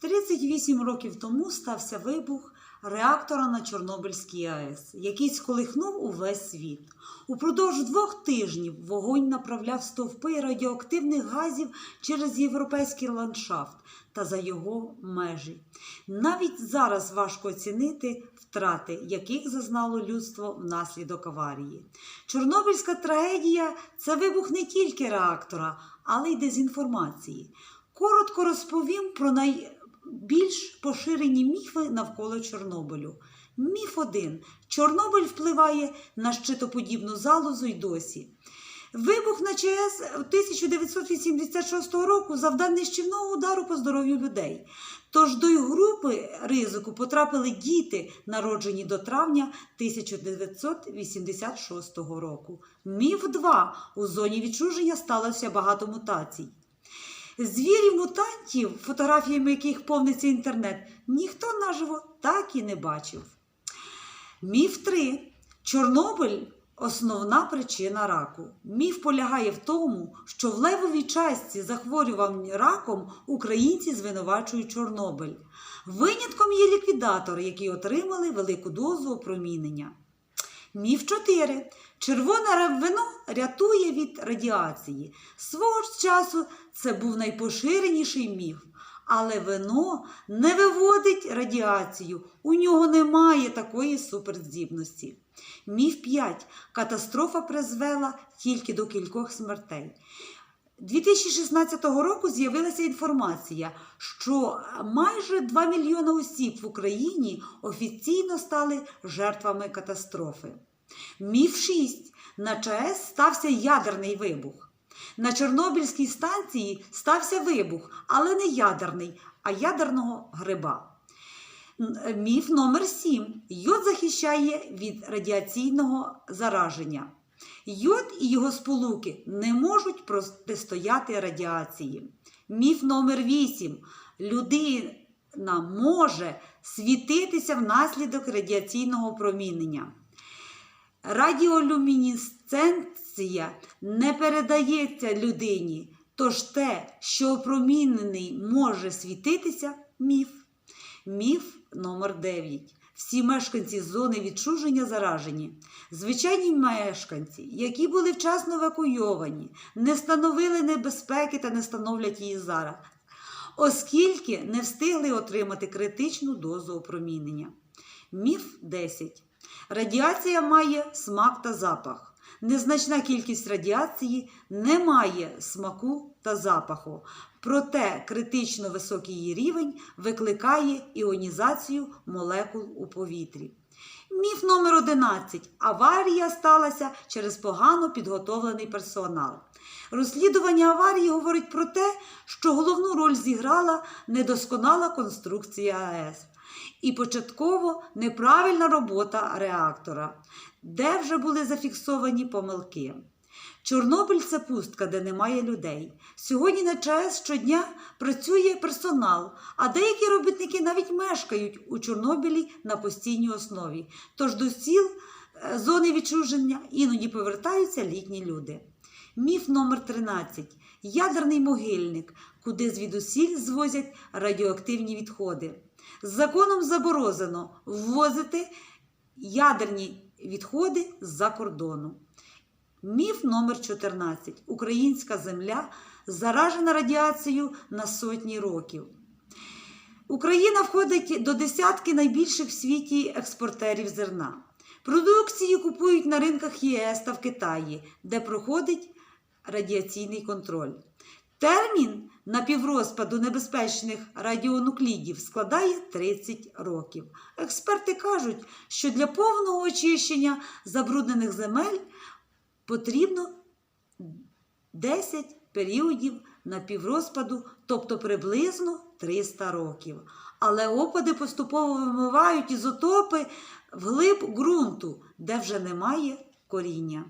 38 років тому стався вибух реактора на Чорнобильській АЕС, який сколихнув увесь світ. Упродовж двох тижнів вогонь направляв стовпи радіоактивних газів через європейський ландшафт та за його межі. Навіть зараз важко оцінити втрати, яких зазнало людство внаслідок аварії. Чорнобильська трагедія це вибух не тільки реактора, але й дезінформації. Коротко розповім про найбільш поширені міфи навколо Чорнобилю. Міф 1. Чорнобиль впливає на щитоподібну залозу й досі. Вибух на ЧАЕС 1986 року завдав нищівного удару по здоров'ю людей. Тож до групи ризику потрапили діти, народжені до травня 1986 року. Міф 2. У зоні відчуження сталося багато мутацій. Звірів мутантів, фотографіями яких повниться інтернет, ніхто наживо так і не бачив. Міф 3. Чорнобиль основна причина раку. Міф полягає в тому, що в левовій частці захворювань раком українці звинувачують Чорнобиль. Винятком є ліквідатори, які отримали велику дозу опромінення. Міф 4. Червоне вино рятує від радіації. Свого ж часу це був найпоширеніший міф. Але вино не виводить радіацію, у нього немає такої суперздібності. Міф 5. Катастрофа призвела тільки до кількох смертей. 2016 року з'явилася інформація, що майже 2 мільйони осіб в Україні офіційно стали жертвами катастрофи. Міф 6. На ЧАЕС стався ядерний вибух. На Чорнобильській станції стався вибух, але не ядерний, а ядерного гриба. Міф номер 7. Йод захищає від радіаційного зараження. Йод і його сполуки не можуть протистояти радіації. Міф номер 8. Людина може світитися внаслідок радіаційного промінення. Радіолюмінесценція не передається людині, тож те, що опромінений може світитися, міф. Міф номер 9. Всі мешканці зони відчуження заражені. Звичайні мешканці, які були вчасно евакуйовані, не становили небезпеки та не становлять її зараз, оскільки не встигли отримати критичну дозу опромінення. Міф 10. Радіація має смак та запах. Незначна кількість радіації не має смаку та запаху. Проте критично високий її рівень викликає іонізацію молекул у повітрі. Міф номер 11. Аварія сталася через погано підготовлений персонал. Розслідування аварії говорить про те, що головну роль зіграла недосконала конструкція АЕС і початково неправильна робота реактора, де вже були зафіксовані помилки. Чорнобиль це пустка, де немає людей. Сьогодні на ЧАЕС щодня працює персонал, а деякі робітники навіть мешкають у Чорнобилі на постійній основі. Тож до сіл е, зони відчуження іноді повертаються літні люди. Міф номер 13. Ядерний могильник, куди звідусіль звозять радіоактивні відходи. Законом заборонено ввозити ядерні відходи з-за кордону. Міф номер 14. Українська земля заражена радіацією на сотні років. Україна входить до десятки найбільших в світі експортерів зерна. Продукцію купують на ринках ЄС та в Китаї, де проходить радіаційний контроль. Термін напіврозпаду небезпечних радіонуклідів складає 30 років. Експерти кажуть, що для повного очищення забруднених земель потрібно 10 періодів напіврозпаду, тобто приблизно 300 років. Але опади поступово вимивають ізотопи вглиб ґрунту, де вже немає коріння.